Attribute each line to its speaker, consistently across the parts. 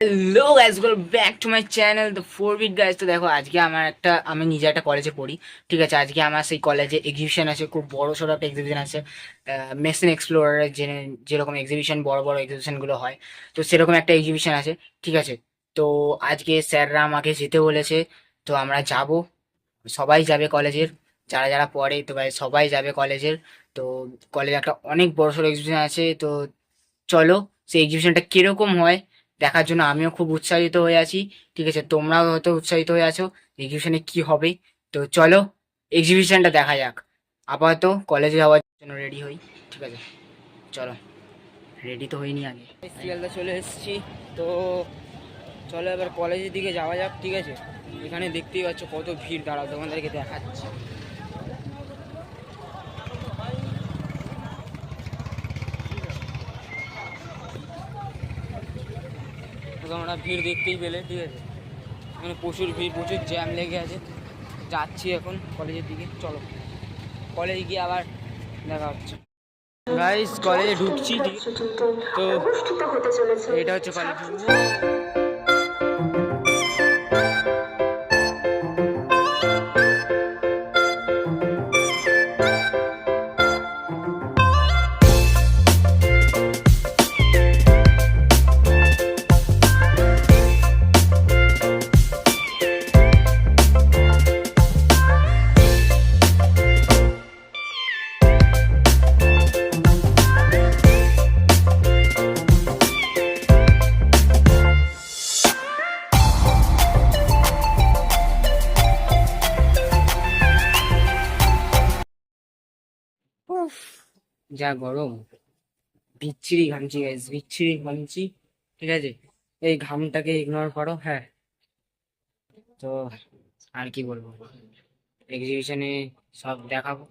Speaker 1: Hello guys welcome back to my channel the four beat guys তো দেখো, আজকে আমার একটা, আমি নিজে একটা কলেজে পড়ি, ঠিক আছে? আজকে আমার সেই কলেজে এক্সিবিশন আছে, খুব বড় সড়ো একটা এক্সিবিশন আছে। মেশিন এক্সপ্লোরারের যে, যেরকম এক্সিবিশন বড় বড় এক্সিবিশনগুলো হয়, তো সেরকম একটা এক্সিবিশন আছে, ঠিক আছে? তো আজকে স্যাররা আমাকে যেতে বলেছে, তো আমরা যাব। সবাই যাবে কলেজের যারা যারা পড়ে, তো ভাই সবাই যাবে কলেজের তো কলেজে একটা অনেক বড় সড়ো এক্সিবিশন আছে, তো চলো সেই এক্সিবিশনটা কীরকম হয় দেখার জন্য আমিও খুব উৎসাহিত হয়ে আছি। ঠিক আছে, তোমরাও হয়তো উৎসাহিত হয়ে আছো এক্সিবিশনে কি হবে। তো চলো এক্সিবিশনটা দেখা যাক। আপাতত কলেজে যাওয়ার জন্য রেডি হই, ঠিক আছে? চলো রেডি তো হইনি আগে। শিয়ালদা চলে এসেছি, তো চলো এবার কলেজের দিকে যাওয়া যাক, ঠিক আছে? এখানে দেখতেই পাচ্ছ কত ভিড়, দাঁড়াও তোমাদেরকে দেখাচ্ছি। তোমরা ভিড় দেখতেই পেলে ঠিক আছে? এখানে প্রচুর ভিড় প্রচুর জ্যাম লেগে আছে। যাচ্ছি এখন কলেজের দিকে চলো। কলেজে গিয়ে আবার দেখা হচ্ছে। গাইস কলেজে ঢুকছি ঠিক তো এটা হচ্ছে কলেজ। যা গরম। বিচ্ছিরি ঘামছি গাইস বিচ্ছিরি ঘামছি, ঠিক আছে? এই ঘামটাকে ইগনোর করো হ্যাঁ। তো আর কি বলব? এক্সিবিশনে সব দেখাবো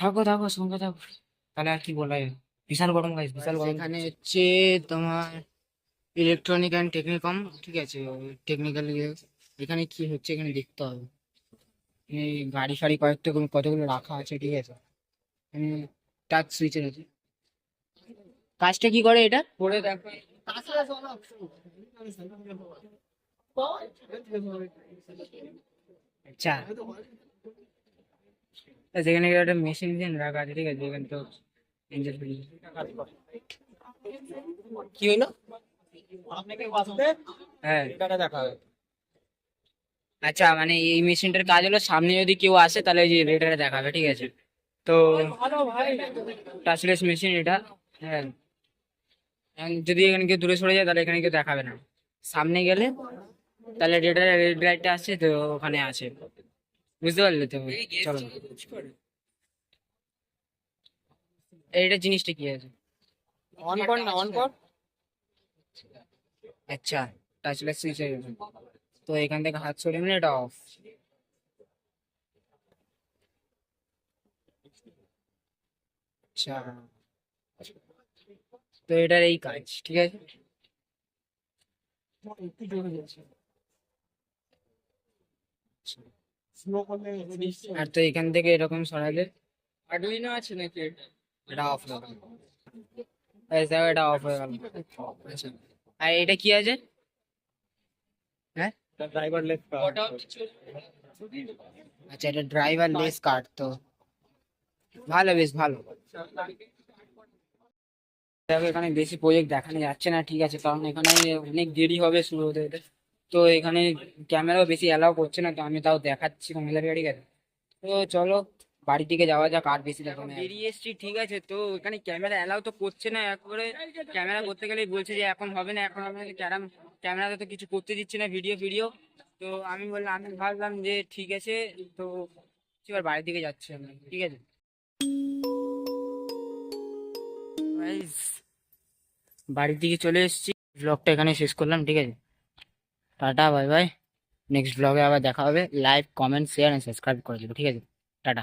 Speaker 1: থাকো থাকো, সঙ্গে থাকো। তাহলে আর কি বলা বিশাল গরম গাইস বিশাল গরম। এখানে হচ্ছে তোমার ইলেকট্রনিক অ্যান্ড টেকনিকম ঠিক আছে? টেকনিক্যাল এখানে কি হচ্ছে এখানে দেখতে হবে। এই গাড়ি ফাড়ি কয়েকটা, কতগুলো রাখা আছে, ঠিক আছে? টাচ সুইচের আছে কাজটা কি করে এটা? পরে দেখো। আচ্ছা। সেখানে একটা মেশিন মেশিন রাখা আছে ঠিক আছে? এখানে তো এঞ্জেল
Speaker 2: কি হইল?
Speaker 1: হ্যাঁ।
Speaker 2: দেখা হবে।
Speaker 1: আচ্ছা মানে এই মেশিনটার কাজ হলো সামনে যদি কেউ আসে তাহলে ওই যে রেটারে দেখাবে ঠিক আছে? তো টাচলেস মেশিন এটা। হ্যাঁ। যদি এখানে কেউ দূরে সরে যায় তাহলে এখানে কেউ দেখাবে না। সামনে গেলে তাহলে রেডার রেড লাইটটা আছে তো ওখানে আছে। বুঝতে পারলে তো? চলো। এইটা জিনিসটা কি আছে?
Speaker 2: অন কর না অন কর।
Speaker 1: আচ্ছা টাচলেস সুইচ তো এখান থেকে হাত সরিয়ে নিলে এটা অফ আচ্ছা তো এটার এই কাজ ঠিক আছে
Speaker 2: একটু জোরে যাচ্ছে স্লো করলে
Speaker 1: আর তো এখান থেকে এরকম সরালে
Speaker 2: আর্ডুইনো আছে নাকি
Speaker 1: এটা অফ হয়ে গেল এই দেখো এটা অফ হয়ে গেল আচ্ছা আর এটা কি আছে হ্যাঁ
Speaker 2: ড্রাইভার লেফট
Speaker 1: আচ্ছা এটা ড্রাইভার লেস কার্ড তো ভালো বেশ ভালো দেখো, এখানে বেশি প্রজেক্ট দেখানো যাচ্ছে না, ঠিক আছে? কারণ এখানে অনেক দেরি হবে শুরু হতে হতে তো এখানে ক্যামেরাও বেশি অ্যালাউ করছে না, তো আমি তাও দেখাচ্ছি কমলার ঠিক আছে তো চলো বাড়ি থেকে যাওয়া যাক, আর বেশি দেখানো বেরিয়ে এসছি, ঠিক আছে? তো এখানে ক্যামেরা অ্যালাউ তো করছে না, একবারে ক্যামেরা করতে গেলেই বলছে যে এখন হবে না, এখন না ক্যারাম ক্যামেরাতে তো কিছু করতে দিচ্ছে না ভিডিও ভিডিও তো আমি বললাম, আমি ভাবলাম যে ঠিক আছে, তো এবার বাড়ির দিকে যাচ্ছি আমি ঠিক আছে? বাড়ির দিকে চলে এসেছি। ব্লগটা এখানে শেষ করলাম ঠিক আছে? টাটা বাই বাই নেক্সট ব্লগে আবার দেখা হবে। Like comment share and subscribe করে দেবো ঠিক আছে? টাটা।